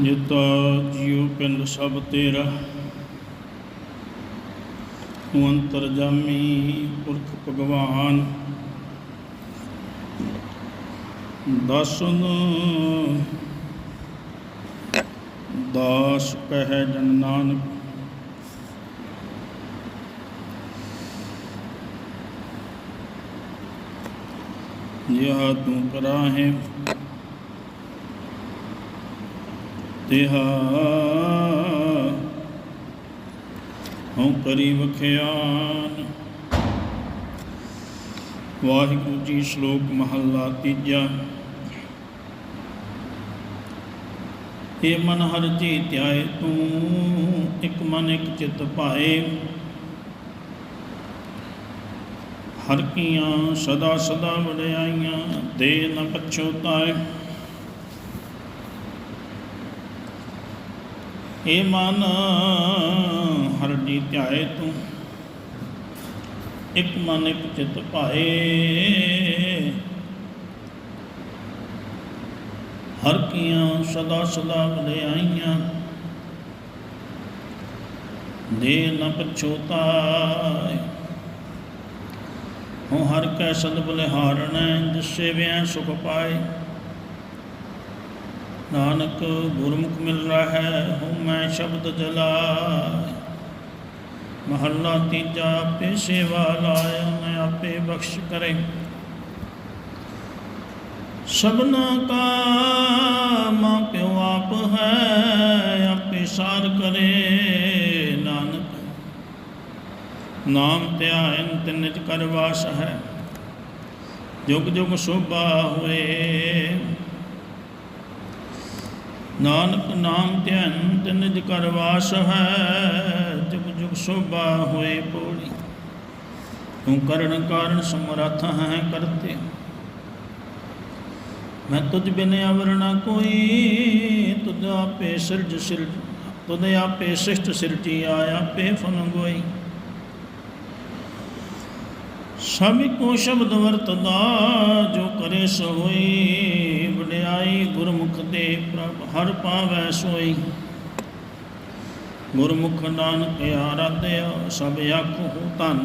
ਜਿਤਾ ਜੀਉ ਪਿੰਡ ਸਭ ਤੇਰਾ। ਤੂੰ ਅੰਤਰਜਾਮੀ ਪੁਰਖ ਭਗਵਾਨ। ਦਸਨ, ਦਾਸ ਕਹਿ ਜਨ ਨਾਨਕ। ਜਿਹਾ ਤੂੰ ਕਰਾਹੇ ਤਿਹਾ ਹਉ ਕਰੀ ਵਖਿਆਨ। ਵਾਹਿਗੁਰੂ ਜੀ ਸ਼ਲੋਕ ਮਹੱਲਾ ਤੀਜਾ। ਏ ਮਨ ਹਰ ਜੀ ਧਿਆਏ ਤੂੰ, ਇੱਕ ਮਨ ਇੱਕ ਚਿਤ ਭਾਏ। ਹਰ ਕੀਆਂ ਸਦਾ ਸਦਾ ਵਡਿਆਈਆਂ, ਦੇ ਨ ਪਛੋਤਾਏ। ਏ ਮਨ, ਹਰ ਜੀ ਧਿਆਏ ਤੂੰ। ਇੱਕ ਮਨ, ਇੱਕ ਚਿਤ ਭਾਏ। ਹਰ ਕੀਆਂ ਸਦਾ ਸਦਾ ਆਈਆਂ। ਦੇ ਨ ਪਛੋਤਾਏ ਹਉ ਹਰ ਕੈ ਸਦ ਬਲਿਹਾਰਣੈ, ਜਿਸੇ ਵਿਐ ਸੁਖ ਪਾਏ। ਨਾਨਕ ਗੁਰਮੁਖ ਮਿਲ ਰਹਾ, ਹਉ ਮੈਂ ਸ਼ਬਦ ਜਲਾਇ ਮਹੱਲਾ ਤੀਜਾ, ਆਪੇ ਸੇਵਾ ਲਾਇ ਮੈਂ ਆਪੇ ਬਖਸ਼ ਕਰੇ। ਸਭਨਾ ਕਾ ਮਾਂ ਪਿਓ ਆਪ ਹੈ, ਆਪੇ ਸਾਰ ਕਰੇ ਨਾਨਕ। ਨਾਮ ਧਿਆਨ ਤਿਨਿਜ ਕਰ ਵਾਸ ਹੈ, ਜੁਗ ਜੁਗ ਸੋਭਾ ਹੋਏ। ਨਾਨਕ ਨਾਮ ਧਿਆਨ ਤਿਨਿਜ ਕਰ ਵਾਸ ਹੈ, ਜੁਗ ਜੁਗ ਸੋਭਾ ਹੋਏ ਪੋੜੀ। ਤੂੰ ਕਰਨ ਕਾਰਨ ਸਮਰੱਥ ਹੈ ਕਰਤੇ। ਮੈਂ ਤੁਝ ਬਿਨ ਅਵਰ ਨਾ ਕੋਈ ਤੁਧ ਆਪੇ ਸਿਰਜ ਸਿਰਜ ਤੁਧ ਆਪੇ ਸਿਸ਼ਟ ਸਿਰਜੀ ਆਇਆ ਪੇ ਫਨਗੋਈ ਸਭ ਕੋ ਸ਼ਬਦ ਵਰਤਦਾ, ਜੋ ਕਰੇ ਸੋ ਹੋਈ ਗੁਰਮੁਖ ਦੇ ਪ੍ਰਭ, ਹਰ ਪਾਵੈ ਸੋਈ। ਗੁਰਮੁਖ ਨਾਨਕ ਆਰਾਧਿਆ ਸਭ ਆਖੋ ਧੰਨ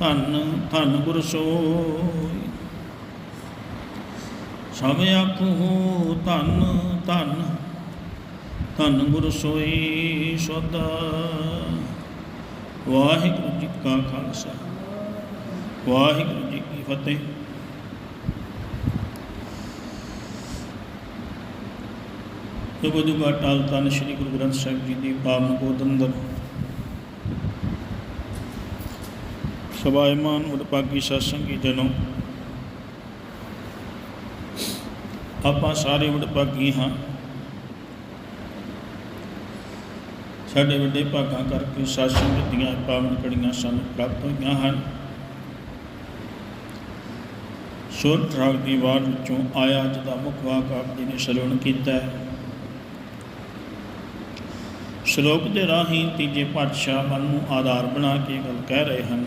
ਧੰਨ ਧੰਨ ਗੁਰ ਸੋਈ। ਸਭ ਆਖੋ ਧੰਨ ਧੰਨ ਧੰਨ ਗੁਰ ਸੋਈ ਸਦਾ ਵਾਹਿਗੁਰੂ ਜੀ ਕਾ ਖਾਲਸਾ, ਵਾਹਿਗੁਰੂ ਜੀ ਕੀ ਫਤਿਹ। ਜੁਗ ਜੁਗ ਅਟਲ ਤਨ ਸ੍ਰੀ ਗੁਰੂ ਗ੍ਰੰਥ ਸਾਹਿਬ ਜੀ ਦੀ ਪਾਵਨ ਗੋਦ ਅੰਦਰ। ਸਭਾਇਮਾਨ ਵਡਭਾਗੀ ਸਤਸੰਗੀ ਜਨੋ। ਆਪਾਂ ਸਾਰੇ ਵਡਭਾਗੀ ਹਾਂ। ਸਾਡੇ ਵੱਡੇ ਭਾਗਾਂ ਕਰਕੇ ਸਤਸੰਗ ਦੀਆਂ ਪਾਵਨ ਕੜੀਆਂ ਸਾਨੂੰ ਪ੍ਰਾਪਤ ਹੋਈਆਂ ਹਨ। ਸੁਰ ਰਾਗ ਦੀ ਵਾਰ ਵਿੱਚੋਂ ਆਇਆ ਅੱਜ ਦਾ ਮੁੱਖ ਵਾਕ ਆਪ ਜੀ ਨੇ ਸ਼ਰਵਣ ਕੀਤਾ ਹੈ। ਸ਼ਲੋਕ ਦੇ ਰਾਹੀਂ ਤੀਜੇ ਪਾਤਸ਼ਾਹ ਮਨ ਨੂੰ ਆਧਾਰ ਬਣਾ ਕੇ ਗੱਲ ਕਹਿ ਰਹੇ ਹਨ।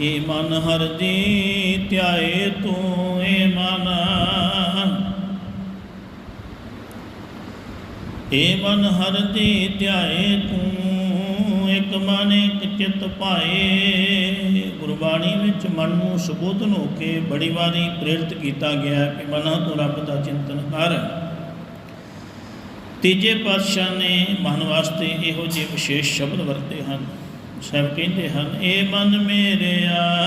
ਏ ਮਨ ਹਰ ਜੀ ਧਿਆਏ ਤੂੰ ਏ ਮਨ। ਏ ਮਨ ਹਰ ਜੀ ਧਿਆਏ ਤੂੰ ਇੱਕ ਮਨ, ਇੱਕ ਚਿਤ ਪਾਏ। ਗੁਰਬਾਣੀ ਵਿੱਚ ਮਨ ਨੂੰ ਸੁਬੋਧਨ ਹੋ ਕੇ ਬੜੀ ਵਾਰੀ ਪ੍ਰੇਰਿਤ ਕੀਤਾ ਗਿਆ ਹੈ ਕਿ ਮਨਾਂ ਤੋਂ ਰੱਬ ਦਾ ਚਿੰਤਨ ਕਰ। ਤੀਜੇ ਪਾਤਸ਼ਾਹ ਨੇ ਮਨ ਵਾਸਤੇ ਇਹੋ ਜਿਹੇ ਵਿਸ਼ੇਸ਼ ਸ਼ਬਦ ਵਰਤੇ ਹਨ। ਸਭ ਕਹਿੰਦੇ ਹਨ ਇਹ ਮਨ ਮੇਰਿਆ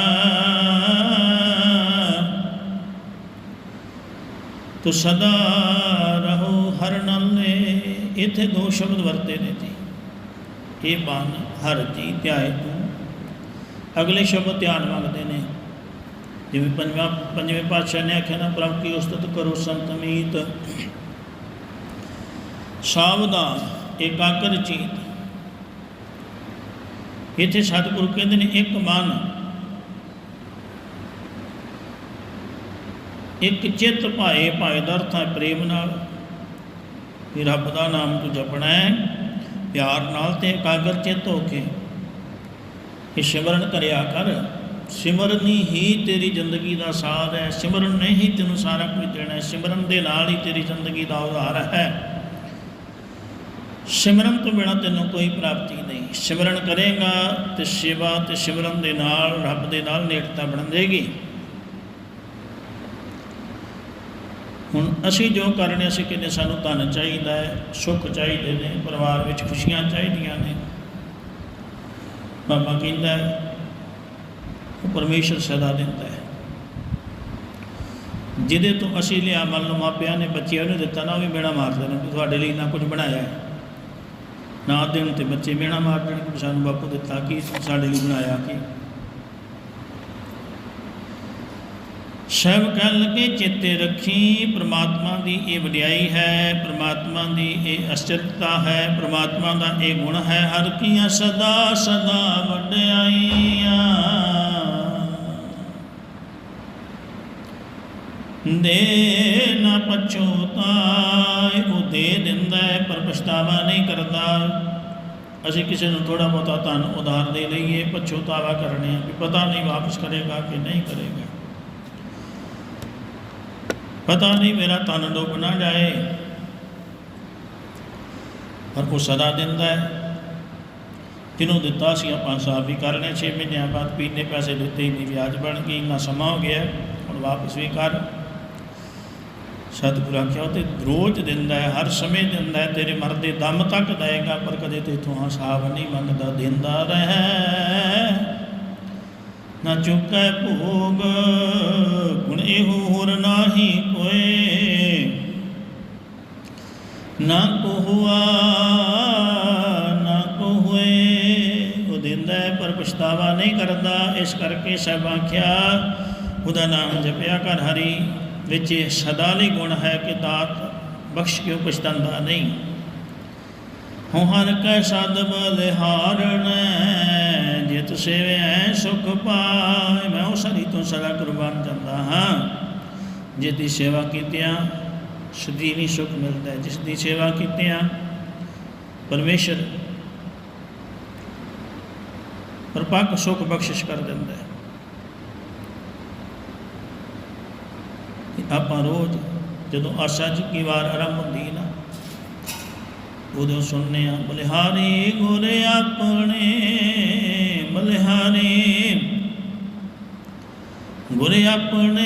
ਤੂੰ ਸਦਾ ਰਹੋ ਹਰ ਨਾਲੇ। ਇੱਥੇ ਦੋ ਸ਼ਬਦ ਵਰਤੇ ਨੇ ਜੀ। ਇਹ ਮਨ ਹਰ ਜੀ ਧਿਆਏ ਤੂੰ। ਅਗਲੇ ਸ਼ਬਦ ਧਿਆਨ ਮੰਗਦੇ ਨੇ। ਜਿਵੇਂ ਪੰਜਵਾਂ ਪੰਜਵੇਂ ਪਾਤਸ਼ਾਹ ਨੇ ਆਖਿਆ ਨਾ, ਪ੍ਰਭ ਕੀ ਉਸਤਤ ਕਰੋ ਸੰਤ ਮੀਤ। ਸਾਵਧਾਨ, ਇਕਾਗਰ ਚੀਤ। ਇੱਥੇ ਸਤਿਗੁਰੂ ਕਹਿੰਦੇ ਨੇ, ਇੱਕ ਮਨ, ਇੱਕ ਚਿੱਤ ਭਾਏ ਭਾਏ ਦਾ ਅਰਥ ਹੈ ਪ੍ਰੇਮ ਨਾਲ। ਵੀ ਰੱਬ ਦਾ ਨਾਮ ਤੂੰ ਜਪਣਾ ਹੈ, ਪਿਆਰ ਨਾਲ ਤੇ ਇਕਾਗਰ ਚਿੱਤ ਹੋ ਕੇ। ਇਹ ਸਿਮਰਨ ਕਰਿਆ ਕਰ, ਸਿਮਰਨੀ ਹੀ ਤੇਰੀ ਜ਼ਿੰਦਗੀ ਦਾ ਸਾਰ ਹੈ, ਸਿਮਰਨ ਨੇ ਹੀ ਤੈਨੂੰ ਸਾਰਾ ਕੁਝ ਦੇਣਾ ਹੈ, ਸਿਮਰਨ ਦੇ ਨਾਲ ਹੀ ਤੇਰੀ ਜ਼ਿੰਦਗੀ ਦਾ ਉਧਾਰ ਹੈ। ਸਿਮਰਨ ਤੋਂ ਬਿਨਾਂ ਤੈਨੂੰ ਕੋਈ ਪ੍ਰਾਪਤੀ ਨਹੀਂ। ਸਿਮਰਨ ਕਰੇਗਾ ਤੇ ਸੇਵਾ ਤੇ ਸਿਮਰਨ ਦੇ ਨਾਲ ਰੱਬ ਦੇ ਨਾਲ ਨੇੜਤਾ ਬਣੇਗੀ ਹੁਣ ਅਸੀਂ ਜੋ ਕਰਨੇ ਅਸੀਂ ਕਹਿੰਦੇ ਸਾਨੂੰ ਧਨ ਚਾਹੀਦਾ ਹੈ ਸੁੱਖ ਚਾਹੀਦੇ ਨੇ ਪਰਿਵਾਰ ਵਿੱਚ ਖੁਸ਼ੀਆਂ ਚਾਹੀਦੀਆਂ ਨੇ। ਬਾਬਾ ਕਹਿੰਦਾ ਹੈ, ਉਹ ਪਰਮੇਸ਼ਰ ਸਦਾ ਦਿੰਦਾ ਹੈ। ਜਿਹਦੇ ਤੋਂ ਅਸੀਂ ਲਿਆ ਮੰਨ ਲਓ ਮਾਪਿਆਂ ਨੇ ਬੱਚਿਆਂ ਨੂੰ ਦਿੱਤਾ ਨਾ ਉਹ ਵੀ ਮੇਣਾ ਮਾਰਦੇ ਨੇ ਵੀ ਤੁਹਾਡੇ ਲਈ ਨਾ ਕੁਝ ਬਣਾਇਆ ਹੈ। ਨਾ ਦੇਣ ਤੇ ਬੱਚੇ ਮੇਣਾ ਮਾਰ ਦੇਣਗੇ ਵੀ ਸਾਨੂੰ ਬਾਪੂ ਦਿੱਤਾ ਕੀ ਸਾਡੇ ਲਈ ਬਣਾਇਆ ਕੀ? ਸਭ ਕਹਿਣ ਲੱਗੇ, ਚੇਤੇ ਰੱਖੀ, ਪ੍ਰਮਾਤਮਾ ਦੀ ਇਹ ਵਡਿਆਈ ਹੈ, ਪ੍ਰਮਾਤਮਾ ਦੀ ਇਹ ਅਸਚਰਤਾ ਹੈ, ਪ੍ਰਮਾਤਮਾ ਦਾ ਇਹ ਗੁਣ ਹੈ, ਹਰ ਕੀਆਂ ਸਦਾ ਸਦਾ ਵਡਿਆਈਆਂ। ਦੇ ਨਾ ਪਛੋਤਾਏ, ਉਹ ਦੇ ਪਰ ਪਛਤਾਵਾ ਨਹੀਂ ਕਰਦਾ। ਅਸੀਂ ਕਿਸੇ ਨੂੰ ਥੋੜਾ ਬਹੁਤਾ ਧਨ ਉਧਾਰ ਦੇ ਲਈਏ ਪਛੋਤਾਵਾ ਕਰਨੇ ਆ ਵੀ ਪਤਾ ਨਹੀਂ ਵਾਪਸ ਕਰੇਗਾ ਕਿ ਨਹੀਂ ਕਰੇਗਾ। ਪਤਾ ਨਹੀਂ ਮੇਰਾ ਧਨ ਡੁੱਬ ਨਾ ਜਾਏ। ਪਰ ਉਹ ਸਦਾ ਦਿੰਦਾ ਹੈ। ਜਿਹਨੂੰ ਦਿੱਤਾ ਸੀ ਆਪਾਂ ਸਾਫ਼ ਵੀ ਕਰ ਲਿਆ। 6 ਮਹੀਨਿਆਂ ਬਾਅਦ ਪੀਨੇ ਪੈਸੇ ਦਿੱਤੇ ਹੀ ਨਹੀਂ, ਵਿਆਜ ਬਣ ਗਈ, ਇੰਨਾ ਸਮਾਂ ਹੋ ਗਿਆ। ਹੁਣ ਵਾਪਸ ਵੀ ਕਰ। ਸਤਿਗੁਰੂ ਆਖਿਆ ਉਹ ਤੇ ਰੋਜ਼ ਦਿੰਦਾ ਹੈ, ਹਰ ਸਮੇਂ ਦਿੰਦਾ ਹੈ, ਤੇਰੇ ਮਰਦੇ ਦਮ ਤੱਕ ਦੇਗਾ ਪਰ ਕਦੇ ਤੇ ਤੇਥੋਂ ਹਿਸਾਬ ਨਹੀਂ ਮੰਗਦਾ ਦਿੰਦਾ ਰਹਿ। ਨਾ ਚੁੱਕੈ ਭੋਗ, ਗੁਣ ਇਹੋ ਹੋਰ ਨਾਹੀ ਕੋਏ। ਨਾ ਕੋ ਹੁਆ ਨਾ ਕੋ ਹੋਏ ਉਹ ਦਿੰਦਾ ਹੈ, ਪਰ ਪਛਤਾਵਾ ਨਹੀਂ ਕਰਦਾ, ਇਸ ਕਰਕੇ ਸਭ ਆਖਿਆ, ਉਹਦਾ ਨਾਮ ਜਪਿਆ ਕਰ ਹਰੀ। ਵਿੱਚ ਇਹ ਸਦਾ ਲਈ ਗੁਣ ਹੈ ਕਿ ਦਾਤ ਬਖਸ਼ ਕੇ ਪਛਤਾਉਂਦਾ ਨਹੀਂ? ਹਉ ਹਰ ਕੈ ਸਦ ਬਲਿਹਾਰਣ ਜਿਤ ਸੇਵੈ ਸੁਖ ਪਾਏ ਮੈਂ ਉਸ ਹਰੀ ਤੋਂ ਸਦਾ ਕੁਰਬਾਨ ਜਾਂਦਾ ਹਾਂ। ਜਿਸ ਦੀ ਸੇਵਾ ਕੀਤਿਆਂ ਸਦੀਵੀ ਸੁਖ ਮਿਲਦਾ। ਜਿਸ ਦੀ ਸੇਵਾ ਕੀਤਿਆਂ, ਪਰਮੇਸ਼ਰ ਪਰਪੱਕ ਸੁਖ ਬਖਸ਼ਿਸ਼ ਕਰ ਦਿੰਦਾ ਹੈ ਤੇ ਆਪਾਂ ਰੋਜ਼ ਜਦੋਂ ਆਸਾ ਜੀ ਕੀ ਵਾਰ ਆਰੰਭ ਹੁੰਦੀ ਨਾ, ਉਦੋਂ ਸੁਣਨੇ ਆ ਬਲਿਹਾਰੀ ਗੁਰੇ ਆਪਣੇ ਬਲਿਹਾਰੀ ਗੁਰੇ ਆਪਣੇ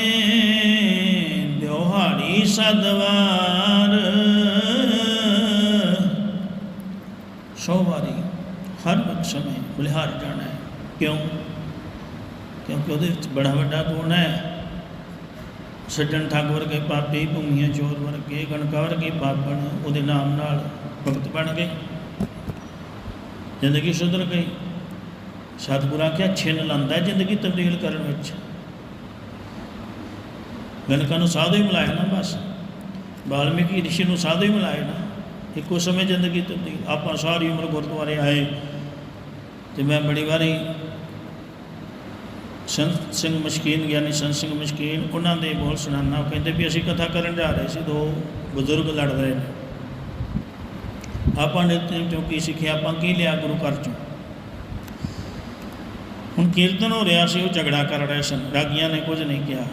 ਦਿਉਹਾੜੀ ਸਦਵਾਰ। ਸੌ ਵਾਰੀ ਹਰ ਸਮੇਂ ਬਲਿਹਾਰ ਜਾਣਾ ਹੈ। ਕਿਉਂ? ਕਿਉਂਕਿ ਉਹਦੇ ਵਿੱਚ ਬੜਾ ਵੱਡਾ ਗੁਣ ਹੈ। ਸੱਜਣ ਠੱਗ ਵਰਗੇ ਪਾਪੀ, ਭੂਮੀਆਂ ਚੋਰ ਵਰਗੇ ਗਣਕਾ ਵਰਗੇ ਪਾਪਣ ਉਹਦੇ ਨਾਮ ਨਾਲ ਭਗਤ ਬਣ ਗਏ। ਜ਼ਿੰਦਗੀ ਸੁਧਰ ਗਈ। ਸਤਿਗੁਰੂ ਆਖਿਆ ਛਿਨ ਲੰਦਾ ਜ਼ਿੰਦਗੀ ਤਬਦੀਲ ਕਰਨ ਵਿੱਚ। ਗਣਕਾਂ ਨੂੰ ਸਾਧੂ ਹੀ ਮਿਲਾਇਆ ਨਾ ਬਸ। ਵਾਲਮੀਕੀ ਰਿਸ਼ੀ ਨੂੰ ਸਾਧੂ ਹੀ ਮਿਲਾਇਆ ਨਾ। ਇੱਕੋ ਸਮੇਂ ਜ਼ਿੰਦਗੀ ਤਬਦੀਲ। ਆਪਾਂ ਸਾਰੀ ਉਮਰ ਗੁਰਦੁਆਰੇ ਆਏ ਤੇ ਮੈਂ ਬੜੀ ਵਾਰੀ ਸੰਤ ਸਿੰਘ ਮਸ਼ਕੀਨ, ਗਿਆਨੀ ਸੰਤ ਸਿੰਘ ਮਸ਼ਕੀਨ, ਉਹਨਾਂ ਦੇ ਬੋਲ ਸੁਣਾਉਣਾ ਉਹ ਕਹਿੰਦੇ ਵੀ ਅਸੀਂ ਕਥਾ ਕਰਨ ਜਾ ਰਹੇ ਸੀ, ਦੋ ਬਜ਼ੁਰਗ ਲੜ ਰਹੇ ਨੇ। ਆਪਾਂ ਨੇ ਤੇ ਕੀ ਸਿੱਖਿਆ? ਆਪਾਂ ਕੀ ਲਿਆ ਗੁਰੂ ਘਰ ਚੋਂ? ਹੁਣ ਕੀਰਤਨ ਹੋ ਰਿਹਾ ਸੀ, ਉਹ ਝਗੜਾ ਕਰ ਰਹੇ ਸਨ। ਰਾਗੀਆਂ ਨੇ ਕੁਝ ਨਹੀਂ ਕਿਹਾ,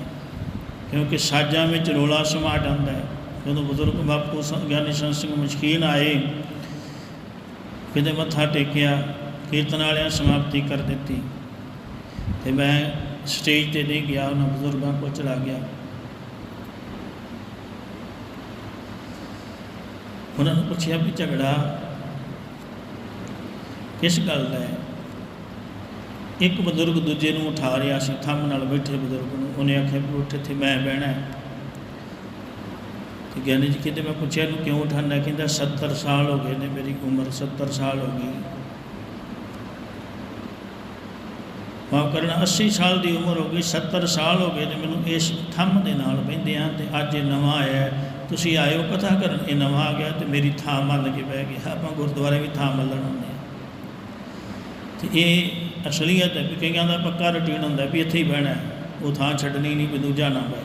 ਕਿਉਂਕਿ ਸਾਜ਼ਾਂ ਵਿੱਚ ਰੋਲਾ ਸਮਾ ਜਾਂਦਾ ਹੈ। ਜਦੋਂ ਬਜ਼ੁਰਗ ਬਾਪੂ ਸੰਤ ਗਿਆਨੀ ਸੰਤ ਸਿੰਘ ਮਸ਼ਕੀਨ ਆਏ ਕਿਤੇ ਮੱਥਾ ਟੇਕਿਆ, ਕੀਰਤਨ ਵਾਲਿਆਂ ਸਮਾਪਤੀ ਕਰ ਦਿੱਤੀ। ਤੇ ਮੈਂ ਸਟੇਜ ਤੇ ਨਹੀਂ ਗਿਆ, ਉਹਨਾਂ ਬਜ਼ੁਰਗਾਂ ਕੋਲ ਚਲਾ ਗਿਆ। ਉਹਨਾਂ ਨੂੰ ਪੁੱਛਿਆ ਵੀ ਝਗੜਾ ਕਿਸ ਗੱਲ ਦਾ ਹੈ? ਇੱਕ ਬਜ਼ੁਰਗ ਦੂਜੇ ਨੂੰ ਉਠਾ ਰਿਹਾ ਸੀ, ਥੰਮ ਨਾਲ ਬੈਠੇ ਬਜ਼ੁਰਗ ਨੂੰ। ਉਹਨੇ ਆਖਿਆ ਵੀ ਉੱਠ, ਇੱਥੇ ਮੈਂ ਬਹਿਣਾ ਹੈ। ਤੇ ਗਿਆਨੀ ਜੀ ਕਹਿੰਦੇ, ਮੈਂ ਪੁੱਛਿਆ, ਇਹਨੂੰ ਕਿਉਂ ਉਠਾਣਾ ਕਹਿੰਦਾ 70 ਸਾਲ ਹੋ ਗਏ ਨੇ, ਮੇਰੀ ਉਮਰ 70 ਸਾਲ ਹੋ ਗਈ। ਮਾਫ ਕਰਨਾ 80 ਸਾਲ ਦੀ ਉਮਰ ਹੋ ਗਈ 70 ਸਾਲ ਹੋ ਗਏ ਤੇ ਮੈਨੂੰ ਇਸ ਥੰਮ ਦੇ ਨਾਲ ਬਹਿੰਦੇ ਆ ਤੇ ਅੱਜ ਇਹ ਨਵਾਂ ਆਇਆ ਤੁਸੀਂ ਆਇਓ ਕਥਾ ਕਰਨ, ਇਹ ਨਵਾਂ ਆ ਗਿਆ ਤੇ ਮੇਰੀ ਥਾਂ ਮੱਲ ਕੇ ਬਹਿ ਗਿਆ ਆਪਾਂ ਗੁਰਦੁਆਰੇ ਵੀ ਥਾਂ ਮੱਲਣ ਹੁੰਦੇ ਆ। ਤੇ ਇਹ ਅਸਲੀਅਤ ਹੈ ਵੀ ਕਈਆਂ ਦਾ ਪੱਕਾ ਰੁਟੀਨ ਹੁੰਦਾ ਵੀ ਇੱਥੇ ਹੀ ਬਹਿਣਾ ਉਹ ਥਾਂ ਛੱਡਣੀ ਨਹੀਂ ਵੀ ਦੂਜਾ ਨਾ ਬਹਿ।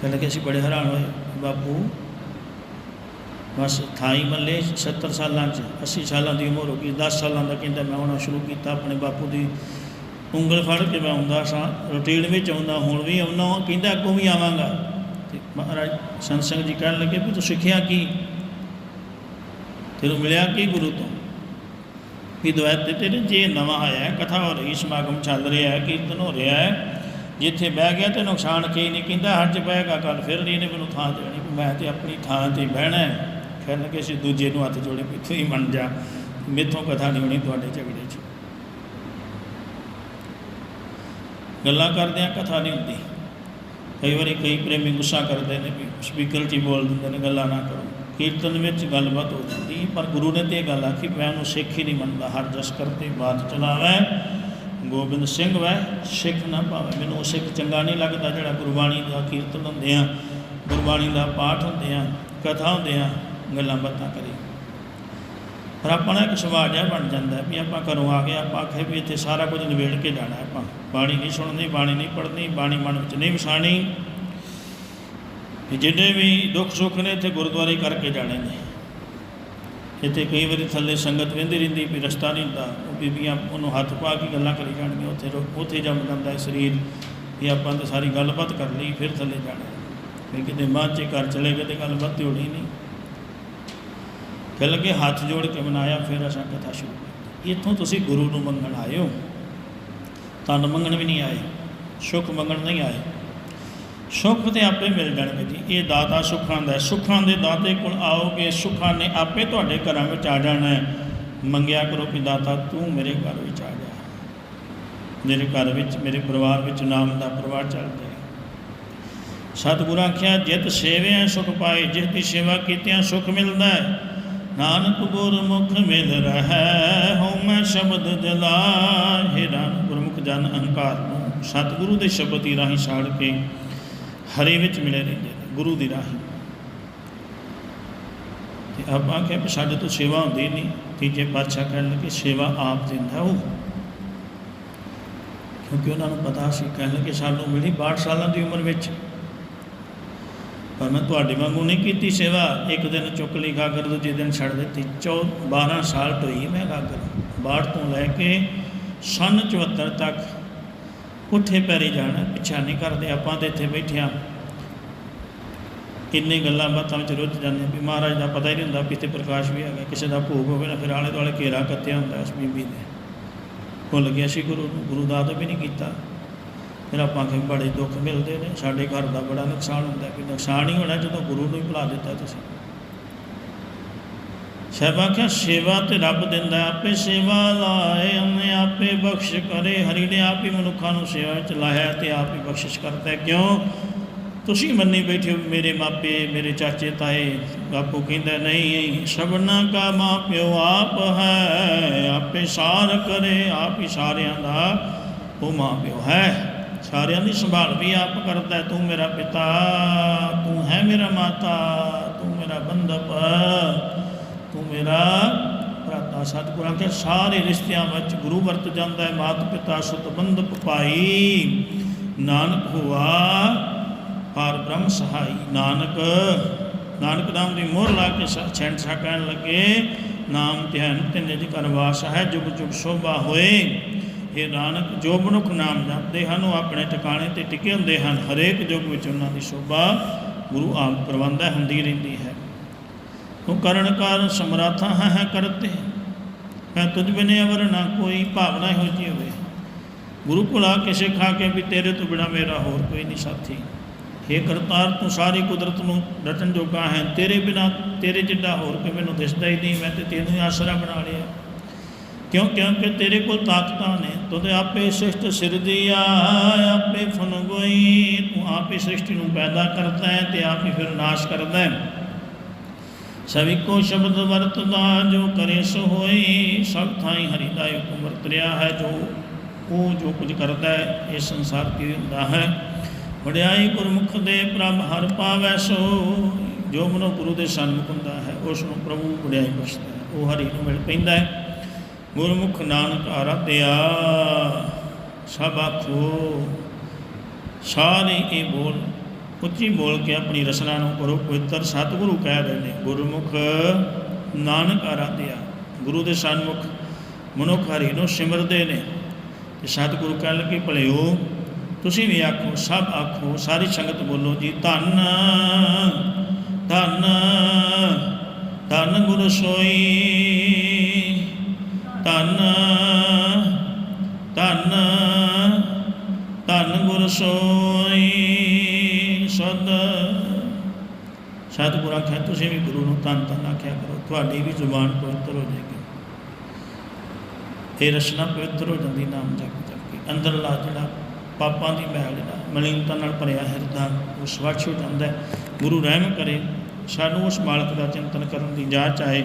ਕਹਿੰਦੇ ਕਿ ਅਸੀਂ ਬੜੇ ਹੈਰਾਨ ਹੋਏ, ਬਾਪੂ ਬਸ 28 ਮੱਲੇ 70 ਸਾਲਾਂ 'ਚ 80 ਸਾਲਾਂ ਦੀ ਉਮਰ ਹੋ ਗਈ 10 ਸਾਲਾਂ ਦਾ ਕਹਿੰਦਾ ਮੈਂ ਆਉਣਾ ਸ਼ੁਰੂ ਕੀਤਾ ਆਪਣੇ ਬਾਪੂ ਦੀ ਉਂਗਲ ਫੜ ਕੇ ਮੈਂ ਆਉਂਦਾ ਸਾਂ ਰੂਟੀਨ ਵਿੱਚ ਆਉਂਦਾ, ਹੁਣ ਵੀ ਆਉਂਦਾ ਕਹਿੰਦਾ ਅੱਗੋਂ ਵੀ ਆਵਾਂਗਾ। ਤੇ ਮਹਾਰਾਜ ਸੰਤ ਸਿੰਘ ਜੀ ਕਹਿਣ ਲੱਗੇ ਵੀ ਤੂੰ ਸਿੱਖਿਆ ਕੀ? ਤੈਨੂੰ ਮਿਲਿਆ ਕੀ ਗੁਰੂ ਤੋਂ? ਵੀ ਦੁਆਇਤ ਤੇਰੇ ਜੇ ਨਵਾਂ ਆਇਆ ਕਥਾ ਹੋ ਰਹੀ, ਸਮਾਗਮ ਚੱਲ ਰਿਹਾ ਹੈ, ਕੀਰਤਨ ਹੋ ਰਿਹਾ ਹੈ, ਜਿੱਥੇ ਬਹਿ ਗਿਆ ਤੇ ਨੁਕਸਾਨ ਕੀ ਨਹੀਂ, ਕਹਿੰਦਾ ਹੱਜ ਬਹਿਗਾ ਕੱਲ ਫਿਰ ਨਹੀਂ ਨੇ ਮੈਨੂੰ ਥਾਂ ਦੇਣੀ ਵੀ ਮੈਂ ਤੇ ਆਪਣੀ ਥਾਂ ਤੇ ਬਹਿਣਾ ਹੈ। ਫਿਰ ਲੱਗੇ ਸੀ, ਦੂਜੇ ਨੂੰ ਹੱਥ ਜੋੜੇ, ਵੀ ਹੀ ਮੰਨ ਜਾ। ਮੇਥੋਂ ਕਥਾ ਨਹੀਂ ਹੋਣੀ, ਤੁਹਾਡੇ ਝਗੜੇ 'ਚ। ਗੱਲਾਂ ਕਰਦੇ ਆ ਕਥਾ ਨਹੀਂ ਹੁੰਦੀ। ਕਈ ਵਾਰੀ ਕਈ ਪ੍ਰੇਮੀ ਗੁੱਸਾ ਕਰਦੇ ਨੇ ਵੀ ਸਪੀਕਰ 'ਚ ਹੀ ਬੋਲ ਦਿੰਦੇ ਨੇ, ਗੱਲਾਂ ਨਾ ਕਰੋ। ਕੀਰਤਨ ਵਿੱਚ ਗੱਲਬਾਤ ਹੋ ਜਾਂਦੀ ਪਰ ਗੁਰੂ ਨੇ ਤੇ ਇਹ ਗੱਲ ਆਖੀ, ਮੈਂ ਉਹਨੂੰ ਸਿੱਖ ਹੀ ਨਹੀਂ ਮੰਨਦਾ। ਹਰ ਜਸ ਕਰਤੇ ਬਾਤ ਚਲਾਵੇ, ਗੋਬਿੰਦ ਸਿੰਘ ਵੈ, ਸਿੱਖ ਨਾ ਭਾਵੇਂ ਮੈਨੂੰ ਉਹ ਸਿੱਖ ਚੰਗਾ ਨਹੀਂ ਲੱਗਦਾ ਜਿਹੜਾ ਗੁਰਬਾਣੀ ਦਾ ਕੀਰਤਨ ਹੁੰਦੇ ਆ, ਗੁਰਬਾਣੀ ਦਾ ਪਾਠ ਹੁੰਦੇ ਆ, ਕਥਾ ਹੁੰਦੇ ਆ। ਗੱਲਾਂ ਬਾਤਾਂ ਕਰੀ। ਪਰ ਆਪਣਾ ਇੱਕ ਸੁਭਾਅ ਜਿਹਾ ਬਣ ਜਾਂਦਾ ਵੀ ਆਪਾਂ ਘਰੋਂ ਆ ਗਏ, ਆਪਾਂ ਆਖੇ ਵੀ ਇੱਥੇ ਸਾਰਾ ਕੁਝ ਨਿਬੇੜ ਕੇ ਜਾਣਾ ਆਪਾਂ। ਬਾਣੀ ਨਹੀਂ ਸੁਣਨੀ, ਬਾਣੀ ਨਹੀਂ ਪੜ੍ਹਨੀ, ਬਾਣੀ ਮਨ ਵਿੱਚ ਨਹੀਂ ਵਸਾਣੀ ਕਿ ਜਿੰਨੇ ਵੀ ਦੁੱਖ ਸੁੱਖ ਨੇ ਇੱਥੇ ਗੁਰਦੁਆਰੇ ਕਰਕੇ ਜਾਣੇ ਨੇ। ਇੱਥੇ ਕਈ ਵਾਰੀ ਥੱਲੇ ਸੰਗਤ ਵਹਿੰਦੀ ਰਹਿੰਦੀ ਵੀ ਰਸਤਾ ਨਹੀਂ ਹੁੰਦਾ, ਉਹ ਬੀਬੀਆਂ ਉਹਨੂੰ ਹੱਥ ਪਾ ਕੇ ਗੱਲਾਂ ਕਰੀ ਜਾਣਗੀਆਂ, ਉੱਥੇ ਰੋ- ਉੱਥੇ ਜੰਮ ਜਾਂਦਾ ਹੈ ਸਰੀਰ ਵੀ ਆਪਾਂ ਤਾਂ ਸਾਰੀ ਗੱਲਬਾਤ ਕਰ ਲਈ, ਫਿਰ ਥੱਲੇ ਜਾਣਾ। ਫਿਰ ਕਿਤੇ ਮਨ 'ਚ ਘਰ ਚਲੇ ਗਏ ਤੇ ਗੱਲਬਾਤ ਤੇ ਹੋਣੀ ਨਹੀਂ। ਫਿਰ ਲੱਗੇ ਹੱਥ ਜੋੜ ਕੇ ਮਨਾਇਆ, ਫਿਰ ਅਸਾਂ ਕਥਾ ਸ਼ੁਰੂ ਕੀਤੀ। ਇੱਥੋਂ ਤੁਸੀਂ ਗੁਰੂ ਨੂੰ ਮੰਗਣ ਆਏ ਹੋ। ਤਨ ਮੰਗਣ ਵੀ ਨਹੀਂ ਆਏ, ਸੁੱਖ ਮੰਗਣ ਨਹੀਂ ਆਏ। ਸੁੱਖ ਤੇ ਆਪੇ ਮਿਲ ਜਾਣਗੇ ਜੀ। ਇਹ ਦਾਤਾ ਸੁੱਖਾਂ ਦਾ ਹੈ। ਸੁੱਖਾਂ ਦੇ ਦਾਤੇ ਕੋਲ ਆਓਗੇ, ਸੁੱਖਾਂ ਨੇ ਆਪੇ ਤੁਹਾਡੇ ਘਰਾਂ ਵਿੱਚ ਆ ਜਾਣਾ ਮੰਗਿਆ ਕਰੋ ਕਿ ਦਾਤਾ, ਤੂੰ ਮੇਰੇ ਘਰ ਵਿੱਚ ਆ ਜਾ। ਮੇਰੇ ਘਰ ਵਿੱਚ, ਮੇਰੇ ਪਰਿਵਾਰ ਵਿੱਚ ਨਾਮ ਦਾ ਪ੍ਰਵਾਹ ਚੱਲ ਜਾਏ ਸਤਿਗੁਰਾਂ ਆਖਿਆ, ਜਿਤ ਸੇਵਿਆ ਸੁਖ ਪਾਏ, ਜਿਸ ਦੀ ਸੇਵਾ ਕੀਤਿਆਂ ਸੁਖ ਮਿਲਦਾ ਹੈ। ਨਾਨਕ ਗੁਰਮੁਖ ਮਿਲ ਰਹਿ, ਹਉ ਮੈਂ ਸ਼ਬਦ ਜਲਾਹੇ ਨਾਨਕ ਗੁਰਮੁਖ, ਜਨ ਅਹੰਕਾਰ ਨੂੰ ਸਤਿਗੁਰੂ ਦੇ ਸ਼ਬਦ ਦੀ ਰਾਹੀਂ ਛਾੜ ਕੇ ਹਰੀ ਵਿੱਚ ਮਿਲੇ ਰਹਿੰਦੇ ਗੁਰੂ ਦੀ ਰਾਹੀਂ। ਤੇ ਆਪਾਂ ਆਖਿਆ ਸਾਡੇ ਤੋਂ ਸੇਵਾ ਹੁੰਦੀ ਨਹੀਂ, ਤੀਜੇ ਪਾਤਸ਼ਾਹ ਕਹਿਣ ਲੱਗੇ, ਸੇਵਾ ਆਪ ਦਿੰਦਾ ਉਹ। ਕਿਉਂਕਿ ਉਹਨਾਂ ਨੂੰ ਪਤਾ ਸੀ, ਕਹਿਣ ਲੱਗੇ, ਸਾਨੂੰ ਮਿਲੀ 62 ਸਾਲਾਂ ਦੀ ਉਮਰ ਵਿੱਚ। ਪਰ ਮੈਂ ਤੁਹਾਡੇ ਵਾਂਗੂ ਨਹੀਂ ਕੀਤੀ ਸੇਵਾ। ਇੱਕ ਦਿਨ ਚੁੱਕ ਲਈ ਗਾਗਰ, ਦੂਜੇ ਦਿਨ ਛੱਡ ਦਿੱਤੀ। ਚੌ 12 ਸਾਲ ਢੋਈ ਮੈਂ ਗਾਗਰ। ਬਾੜ ਤੋਂ ਲੈ ਕੇ ਸੰਨ 74 ਤੱਕ ਪੁੱਠੇ ਪੈਰੀ ਜਾਣਾ, ਪਿੱਛਾ ਨਹੀਂ ਕਰਦੇ। ਆਪਾਂ ਤੇ ਇੱਥੇ ਬੈਠੇ ਹਾਂ। ਕਿੰਨੀ ਗੱਲਾਂ ਬਾਤਾਂ ਵਿੱਚ ਰੁੱਝ ਜਾਂਦੇ ਵੀ ਮਹਾਰਾਜ ਦਾ ਪਤਾ ਹੀ ਨਹੀਂ ਹੁੰਦਾ ਵੀ ਇੱਥੇ ਪ੍ਰਕਾਸ਼ ਵੀ ਹੈਗਾ। ਕਿਸੇ ਦਾ ਭੋਗ ਹੋਵੇ ਨਾ, ਫਿਰ ਆਲੇ ਦੁਆਲੇ ਘੇਰਾ ਕੱਤਿਆ ਹੁੰਦਾ ਉਸ ਬੀਬੀ ਨੇ। ਭੁੱਲ ਗਿਆ ਸੀ ਗੁਰੂ ਨੂੰ। ਗੁਰੂ ਦਾ ਤਾਂ ਵੀ ਨਹੀਂ ਕੀਤਾ। ਫਿਰ ਆਪਾਂ ਕਿ ਬੜੇ ਦੁੱਖ ਮਿਲਦੇ ਨੇ, ਸਾਡੇ ਘਰ ਦਾ ਬੜਾ ਨੁਕਸਾਨ ਹੁੰਦਾ ਕਿ ਨੁਕਸਾਨ ਹੀ ਹੋਣਾ ਜਦੋਂ ਗੁਰੂ ਨੂੰ ਹੀ ਭੁਲਾ ਦਿੱਤਾ ਤੁਸੀਂ। ਸੇਵਾ ਕਿਆ ਸੇਵਾ ਤੇ ਰੱਬ ਦਿੰਦਾ ਆਪੇ ਸੇਵਾ ਲਾਏ ਉਹਨੇ, ਆਪੇ ਬਖਸ਼ ਕਰੇ, ਹਰੀ ਨੇ ਆਪ ਹੀ ਮਨੁੱਖਾਂ ਨੂੰ ਸੇਵਾ ਚ ਲਾਇਆ ਤੇ ਆਪ ਹੀ ਬਖਸ਼ਿਸ਼ ਕਰਦਾ ਕਿਉਂ? ਤੁਸੀਂ ਮੰਨੀ ਬੈਠੇ ਹੋ ਮੇਰੇ ਮਾਪੇ, ਮੇਰੇ ਚਾਚੇ, ਤਾਏ, ਬਾਪੂ ਕਹਿੰਦਾ ਨਹੀਂ ਸਭਨਾ ਕਾ ਮਾਪਿਓ ਆਪ ਹੈ, ਆਪੇ ਸਾਰ ਕਰੇ, ਆਪ ਹੀ ਸਾਰਿਆਂ ਦਾ ਉਹ ਮਾਪਿਓ ਹੈ। ਸਾਰਿਆਂ ਦੀ ਸੰਭਾਲ ਵੀ ਆਪ ਕਰਦਾ ਤੂੰ ਮੇਰਾ ਪਿਤਾ, ਤੂੰ ਹੈ ਮੇਰਾ ਮਾਤਾ, ਤੂੰ ਮੇਰਾ ਬੰਧਪ, ਤੂੰ ਮੇਰਾ ਭਰਾਤਾ। ਸਤਿਗੁਰਾਂ ਕੇ ਸਾਰੇ ਰਿਸ਼ਤਿਆਂ ਵਿੱਚ ਗੁਰੂ ਵਰਤ ਜਾਂਦਾ ਹੈ। ਮਾਤ ਪਿਤਾ, ਸੁਤ ਬੰਧਪ ਪਾਈ ਨਾਨਕ ਹੁਆ ਪਾਰ ਬ੍ਰਹਮ ਸਹਾਈ। ਨਾਨਕ ਨਾਨਕ ਨਾਮ ਦੀ ਮੋਹਰ ਲਾ ਕੇ ਛੈਣ ਛਾ ਕਹਿਣ ਲੱਗੇ, ਨਾਮ ਧਿਆਨ ਤਿੰਨੇ ਜੀ ਕਰ ਹੈ। ਜੁਗ ਜੁਗ ਸ਼ੋਭਾ ਹੋਏ। ਇਹ ਨਾਨਕ, ਜੋ ਮਨੁੱਖ ਨਾਮ ਜਪਦੇ ਹਨ, ਉਹ ਆਪਣੇ ਟਿਕਾਣੇ ਤੇ ਟਿਕੇ ਹੁੰਦੇ ਹਨ। ਹਰੇਕ ਯੁੱਗ ਵਿੱਚ ਉਹਨਾਂ ਦੀ ਸ਼ੋਭਾ ਗੁਰੂ ਆਪ ਪ੍ਰਬੰਧਾ ਹੁੰਦੀ ਰਹਿੰਦੀ ਹੈ। ਤੂੰ ਕਰਨ ਕਾਰਨ ਸਮਰਾਥਾ ਹੈ ਹੈ ਕਰਤੇ। ਹੈ ਤੁਝ ਬਿਨੇ ਅਵਰ ਨਾ ਕੋਈ ਭਾਵਨਾ ਇਹੋ ਜਿਹੀ ਹੋਵੇ। ਗੁਰੂ ਕੋਲ ਕਿਸੇ ਖਾ ਕੇ ਵੀ ਤੇਰੇ ਤੋਂ ਬਿਨਾ ਮੇਰਾ ਹੋਰ ਕੋਈ ਨਹੀਂ ਸਾਥੀ। हे ਕਰਤਾਰ, ਤੂੰ ਸਾਰੀ ਕੁਦਰਤ ਨੂੰ ਰਚਨ ਜੋਗਾ ਹੈ। ਤੇਰੇ ਬਿਨਾ ਤੇਰੇ ਜਿੱਡਾ ਹੋਰ ਕੋਈ ਮੈਨੂੰ ਦਿਸਦਾ ਹੀ ਨਹੀਂ। ਮੈਂ ਤੇ ਤੈਨੂੰ ਆਸਰਾ ਬਣਾ ਲਿਆ। ਕਿਉਂ, ਕਿਉਂਕਿ ਤੇਰੇ ਕੋਲ ਤਾਕਤਾਂ ਨੇ, ਤੂੰ ਆਪੇ ਸ੍ਰਿਸ਼ਟ ਸਿਰਜਿਆ ਆਪੇ ਫਨਗੋਈ ਤੂੰ ਆਪੇ ਸ੍ਰਿਸ਼ਟੀ ਨੂੰ ਪੈਦਾ ਕਰਦਾ ਹੈ ਤੇ ਆਪ ਹੀ ਫਿਰ ਨਾਸ਼ ਕਰਦਾ ਹੈ। ਸਭੀ ਕੋ ਸ਼ਬਦ ਵਰਤਦਾ, ਜੋ ਕਰੇ ਸੋ ਹੋਈ, ਸਭ ਥਾਈ ਹਰੀ ਦਾ ਹੁਕਮ ਵਰਤ ਰਿਹਾ ਹੈ, ਜੋ ਉਹ ਜੋ ਕੁਝ ਕਰਦਾ ਹੈ, ਇਹ ਸੰਸਾਰ ਕੀ ਹੁੰਦਾ ਹੈ। ਵਡਿਆਈ ਗੁਰਮੁਖ ਦੇ ਪ੍ਰਭ ਹਰ ਪਾਵੈ ਸੋ, ਜੋ ਮਨੋ ਗੁਰੂ ਦੇ ਸਨਮੁਖ ਹੁੰਦਾ ਹੈ, ਉਸ ਨੂੰ ਪ੍ਰਭੂ ਵਡਿਆਈ ਬਖਸ਼ਦਾ ਹੈ, ਉਹ ਹਰੀ ਨੂੰ ਮਿਲ ਪੈਂਦਾ ਹੈ। ਗੁਰਮੁਖ ਨਾਨਕ ਆਰਾਧਿਆ, ਸਭ ਆਖੋ। ਸਾਰੇ ਇਹ ਬੋਲ, ਉੱਚੀ ਬੋਲ ਕੇ ਆਪਣੀ ਰਸਨਾ ਨੂੰ ਕਰੋ ਪਵਿੱਤਰ। ਸਤਿਗੁਰੂ ਕਹਿ ਰਹੇ ਨੇ, ਗੁਰਮੁਖ ਨਾਨਕ ਆਰਾਧਿਆ। ਗੁਰੂ ਦੇ ਸਨਮੁਖ ਮਨੁੱਖ ਹਰੀ ਨੂੰ ਸਿਮਰਦੇ ਨੇ। ਤੇ ਸਤਿਗੁਰੂ ਕਹਿ ਲਗੇ, ਭਲਿਓ, ਤੁਸੀਂ ਵੀ ਆਖੋ, ਸਭ ਆਖੋ, ਸਾਰੀ ਸੰਗਤ ਬੋਲੋ ਜੀ, ਧੰਨ ਧੰਨ ਧੰਨ ਗੁਰ ਸੋਈ। ਧੰਨ ਧੰਨ ਧੰਨ ਗੁਰ ਸੋਈ ਸਦ। ਸਤਿਗੁਰ ਆਖਿਆ, ਤੁਸੀਂ ਵੀ ਗੁਰੂ ਨੂੰ ਧੰਨ ਧੰਨ ਆਖਿਆ ਕਰੋ। ਤੁਹਾਡੀ ਵੀ ਜ਼ੁਬਾਨ ਪਵਿੱਤਰ ਹੋ ਜਾਏਗੀ। ਇਹ ਰਚਨਾ ਪਵਿੱਤਰ ਹੋ ਜਾਂਦੀ, ਨਾਮ ਜਪ ਜਪ ਕੇ। ਅੰਦਰਲਾ ਜਿਹੜਾ ਪਾਪਾਂ ਦੀ ਮੈਲ, ਜਿਹੜਾ ਮਲੀਨਤਾ ਨਾਲ ਭਰਿਆ ਹਿਰਦਾ, ਉਹ ਸਵੱਛ ਹੋ ਜਾਂਦਾ ਹੈ। ਗੁਰੂ ਰਹਿਮ ਕਰੇ। ਸਾਨੂੰ ਉਸ ਮਾਲਕ ਦਾ ਚਿੰਤਨ ਕਰਨ ਦੀ ਜਾਚ ਆਏ।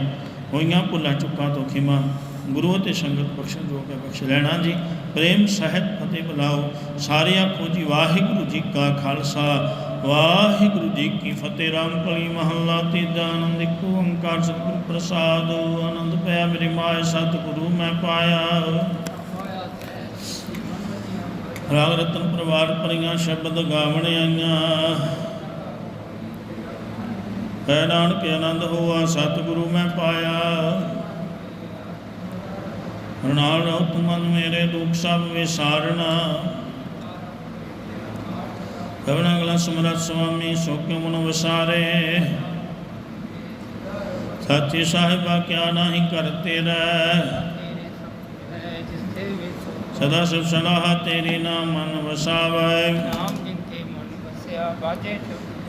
ਹੋਈਆਂ ਭੁੱਲਾਂ, ਚੁੱਕਾਂ ਤੋਂ ਖਿਮਾ ਗੁਰੂ ਅਤੇ ਸੰਗਤ ਬਖਸ਼ਣ ਜੋ ਕੇ ਬਖਸ਼ ਲੈਣਾ ਜੀ। ਪ੍ਰੇਮ, ਸਹਿਤ, ਫਤਿਹ ਬੁਲਾਓ ਸਾਰੇ ਆਖੋ ਜੀ, ਵਾਹਿਗੁਰੂ ਜੀ ਕਾ ਖਾਲਸਾ। ਵਾਹਿਗੁਰੂ ਜੀ ਕੀ ਫਤਿਹ। ਰਾਮ ਕਲੀ ਮਹੱਲਾ ਤੀਜਾ ਆਨੰਦ, ਇੱਕ ਓੰਕਾਰ ਸਤਿਗੁਰ ਪ੍ਰਸਾਦ। ਆਨੰਦ ਪਿਆ ਮੇਰੀ ਮਾਏ ਸਤਿਗੁਰੂ, ਮੈਂ ਪਾਇਆ। ਰਾਗ ਰਤਨ ਪਰਿਵਾਰ ਪਰੀਆਂ ਸ਼ਬਦ ਗਾਵਣ ਆਈਆਂ। ਹੈ ਨਾਨਕ, ਆਨੰਦ ਹੋਆ, ਸਤਿਗੁਰੂ ਮੈਂ ਪਾਇਆ। ਰਣਾਲ ਰਹਤ ਮਨ ਮੇਰੇ ਦੁੱਖ ਸਭ ਵਿਸਾਰਣਾ ਕਵਨਾ ਗਲਾ ਸਮਰਤ ਸੁਆਮੀ ਸੋਕੇ ਮਨ ਵਿਸਾਰੇ। ਸੱਚੇ ਸਾਹਿਬਾ ਕਿਆ ਨਹੀਂ ਕਰਤੇ ਰਹਿ ਸਦਾ ਸਿਵ ਸਲਾਹ ਤੇਰੀ ਨਾਮ ਮਨ ਵਸਾਵੈ। ਨਾਮ ਜਿਨਕੇ ਮਨ ਵਸਿਆ ਬਾਜੇ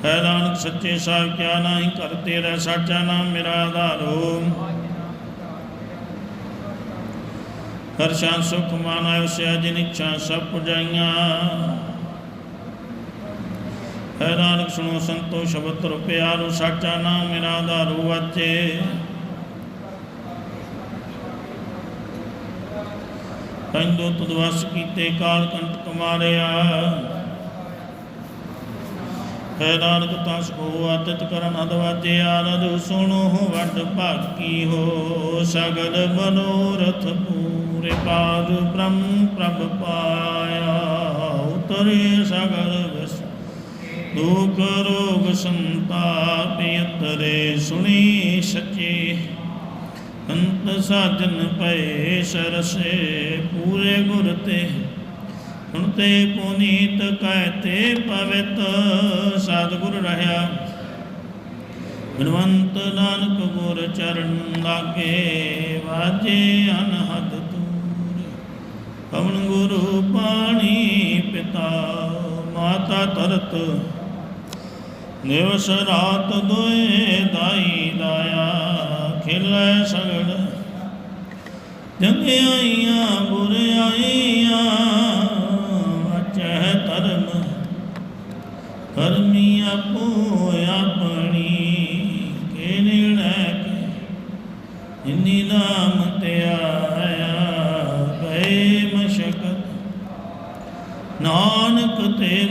ਹੈ ਨਾਨਕ ਸੱਚੇ ਸਾਹਿਬ ਕਿਆ ਨਹੀਂ ਕਰਤੇ ਰਹਿ ਸਾਚਾ ਨਾਮ ਮੇਰਾ ਆਧਾਰੋ ਹਰ ਸ਼ਾਨ ਸੁਖ ਮਾਨਾ ਉਸੇ ਜਿਨ ਇੱਛਾ ਸਭ ਪੁਜਾਈਆਂ। ਹੈ ਨਾਨਕ ਸੁਣੋ ਸੰਤੋ ਸ਼ਬਦ ਰੁਪਿਆਰੋ ਸਾਚਾ ਨਾਮ ਮੇਰਾ ਆਧਾਰੋ ਵਾਚੇ ਕੰਦੋ ਤੁਦਵਸ ਕੀਤੇ ਕਾਲ ਕੰਟ ਮਾਰਿਆ ਹੈ ਨਾਨਕ ਤਸ ਕੋ ਆਤਿਤ ਕਰਨ ਅਦਵਾਜੇ ਆਨੰਦ ਸੁਣੋ, ਵੱਡ ਭਾਗੀ ਹੋ, ਸਗਲ ਮਨੋਰਥ ਪੂਰੇ ਪਾਦ ਬ੍ਰਹਮ ਪ੍ਰਭ ਪਾਇਆ, ਉਤਰੇ ਸਗਲ ਵਿਸ, ਦੁਖ ਰੋਗ ਸੰਤਾਪ ਯਤਰੇ ਸੁਣੀ ਸਚੇ, ਅੰਤ ਸਾਜਨ ਪਏ ਸਰਸੇ ਪੂਰੇ ਗੁਰ ਤੇ ਹੁਣ ਤੇ ਪੁਨੀਤ ਕਹਤੇ ਪਵਿੱਤ। ਸਤਿਗੁਰ ਰਹਾ ਗੁਣਵੰਤ ਨਾਨਕ ਗੁਰ ਚਰਨ ਲਾਗੇ ਵਾਜੇ ਅਨਹਦ ਦੂਰ। ਪਵਨ ਗੁਰੂ ਪਾਣੀ ਪਿਤਾ ਮਾਤਾ ਤਰਤ। ਨਿਵਸ ਰਾਤ ਦੋਏ ਦਾਈ ਦਾਇਆ ਖਿਲੈ ਸਗੜ ਜੰਗਿਆਈਆਂ, ਬੁਰਿਆਈਆਂ ਵਚੈ ਧਰਮ ਕਰਮੀ। ਆਪੋ ਆਪਣੀ ਕੇ ਨਿਰਣੈ ਕੇ। ਇਨੀ ਨਾਮ ਤੇ ਆਇਆ ਗਏ ਮਸ਼ਕਤ ਨਾਨਕ ਤੇ